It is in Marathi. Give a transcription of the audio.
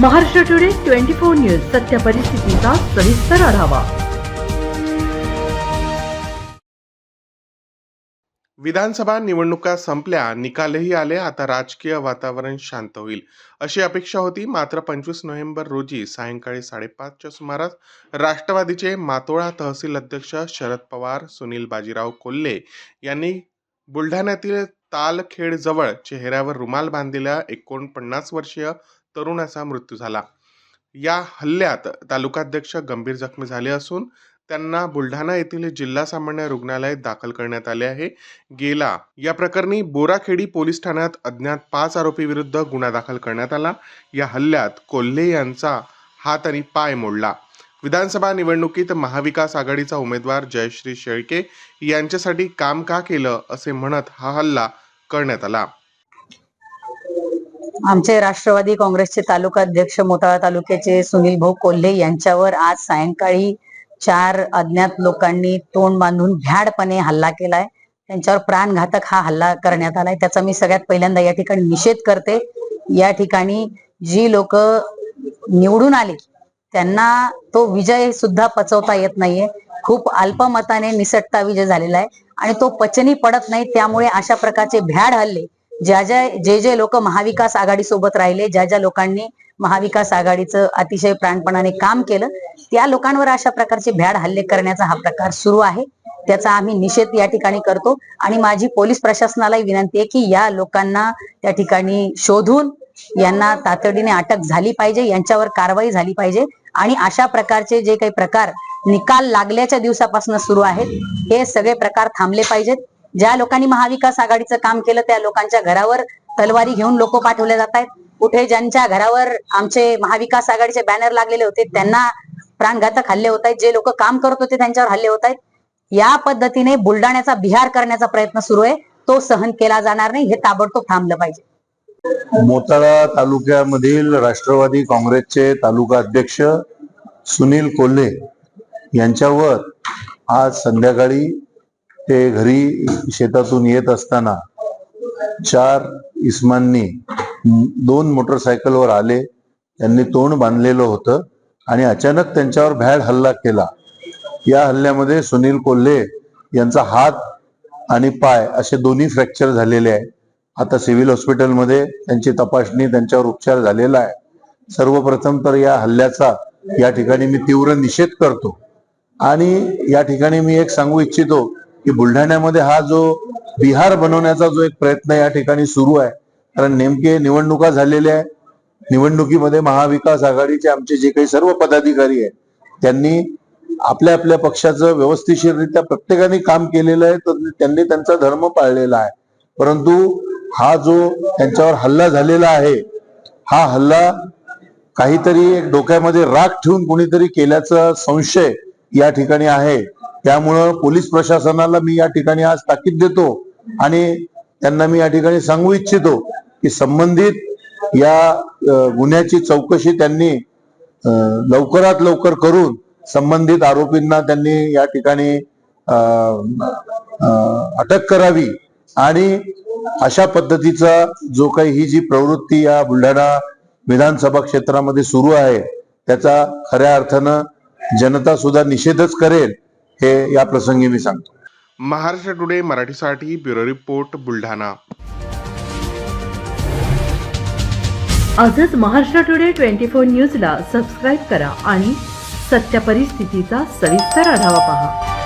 Maharashtra today twenty four news सत्य परिस्थितीचा सविस्तर आढावा. विधानसभा निवडणुका संपल्या निकालही आले आता राजकीय वातावरण शांत होईल. अशी अपेक्षा होती मात्र पंचवीस नोव्हेंबर रोजी सायंकाळी साडेपाचच्या सुमारास राष्ट्रवादीचे मातोळा तहसील अध्यक्ष शरद पवार सुनील बाजीराव कोल्हे यांनी बुलढाण्यातील तालखेडजवळ चेहऱ्यावर रुमाल बांधलेल्या एकोणपन्नास वर्षीय तरुणाचा मृत्यू झाला. या हल्ल्यात तालुकाध्यक्ष गंभीर जखमी झाले असून त्यांना बुलढाणा येथील जिल्हा सामान्य रुग्णालयात दाखल करण्यात आले आहे. गेला या प्रकरणी बोराखेडी पोलीस ठाण्यात अज्ञात पाच आरोपी विरुद्ध गुन्हा दाखल करण्यात आला. या हल्ल्यात कोल्हे यांचा हात आणि पाय मोडला. विधानसभा निवडणुकीत महाविकास आघाडीचा उमेदवार जयश्री शेळके यांच्यासाठी काम का केलं असे म्हणत हा हल्ला करण्यात आला. आमचे राष्ट्रवादी काँग्रेसचे तालुका अध्यक्ष मोताळा तालुक्याचे सुनील भाऊ कोल्हे यांच्यावर आज सायंकाळी चार अज्ञात लोकांनी तोंड बांधून भ्याडपणे हल्ला केलाय. त्यांच्यावर प्राणघातक हा हल्ला करण्यात आलाय. त्याचा मी सगळ्यात पहिल्यांदा या ठिकाणी निषेध करते. या ठिकाणी जी लोक निवडून आले त्यांना तो विजय सुद्धा पचवता येत नाहीये. खूप अल्पमताने निसटता विजय झालेला आहे. आणि तो पचनी पडत नाही त्यामुळे अशा प्रकारचे भ्याड हल्ले ज्या ज्या जे जे लोक महाविकास आघाडी सोबत राहिले ज्या ज्या लोकांनी महाविकास आघाडीचं अतिशय प्राणपणाने काम केलं त्या लोकांवर अशा प्रकारचे भ्याड हल्ले करण्याचा हा प्रकार सुरू आहे. त्याचा आम्ही निषेध या ठिकाणी करतो. आणि माझी पोलीस प्रशासनालाही विनंती आहे की या लोकांना त्या ठिकाणी शोधून यांना तातडीने अटक झाली पाहिजे यांच्यावर कारवाई झाली पाहिजे. आणि अशा प्रकारचे जे काही प्रकार निकाल लागल्याच्या दिवसापासून सुरू आहेत हे सगळे प्रकार थांबले पाहिजेत. ज्या लोकांनी महाविकास आघाडीचं काम केलं त्या लोकांच्या घरावर तलवारी घेऊन लोक पाठवले जात आहेत. कुठे ज्यांच्या घरावर आमचे महाविकास आघाडीचे बॅनर लागलेले होते त्यांना प्राणघातक हल्ले होत आहेत. जे लोक काम करत होते त्यांच्यावर हल्ले होत आहेत. या पद्धतीने बुलढाण्याचा बिहार करण्याचा प्रयत्न सुरू आहे. तो सहन केला जाणार नाही. हे ताबडतोब थांबलं पाहिजे. मोताळा तालुक्यामधील राष्ट्रवादी काँग्रेसचे तालुका अध्यक्ष सुनील कोल्हे यांच्यावर आज संध्याकाळी ते घरी शेतातून येत असताना चार इस्मांनी दोन मोटरसायकलवर आले. त्यांनी तोंड बांधलेलं होतं आणि अचानक त्यांच्यावर भॅड हल्ला केला. या हल्ल्यामध्ये सुनील कोल्हे यांचा हात आणि पाय असे दोन्ही फ्रॅक्चर झालेले आहे. आता सिव्हिल हॉस्पिटलमध्ये त्यांची तपासणी त्यांच्यावर उपचार झालेला आहे. सर्वप्रथम तर या हल्ल्याचा या ठिकाणी मी तीव्र निषेध करतो. आणि या ठिकाणी मी एक सांगू इच्छितो की बुलढाण्यामध्ये हा जो बिहार बनवण्याचा जो एक प्रयत्न या ठिकाणी सुरू आहे कारण नेमके निवडणुका झालेल्या आहे निवडणुकीमध्ये महाविकास आघाडीचे आमचे जे काही सर्व पदाधिकारी आहेत त्यांनी आपल्या आपल्या पक्षाचं व्यवस्थितरित्या प्रत्येकाने काम केलेलं आहे तर त्यांनी त्यांचा धर्म पाळलेला आहे. परंतु हा जो त्यांच्यावर हल्ला झालेला आहे हा हल्ला काहीतरी एक डोक्यामध्ये राग ठेवून कोणीतरी केल्याचा संशय या ठिकाणी आहे. त्यामुळं पोलीस प्रशासनाला मी या ठिकाणी आज ताकीद देतो आणि त्यांना मी या ठिकाणी सांगू इच्छितो की संबंधित या गुन्ह्याची चौकशी त्यांनी लवकरात लवकर करून संबंधित आरोपींना त्यांनी या ठिकाणी अटक करावी आणि अशा पद्धतीचा जो काही ही जी प्रवृत्ती या बुलढाणा विधानसभा क्षेत्रामध्ये सुरू आहे त्याचा खऱ्या अर्थानं जनता सुद्धा निषेधच करेल. हे या प्रसंगी मी सांगतो. महाराष्ट्र टुडे मराठीसाठी ब्युरो रिपोर्ट बुलढाणा. आजच महाराष्ट्र टुडे ट्वेंटी फोर न्यूजला सबस्क्राईब करा आणि सत्य परिस्थितीचा सविस्तर आढावा पहा.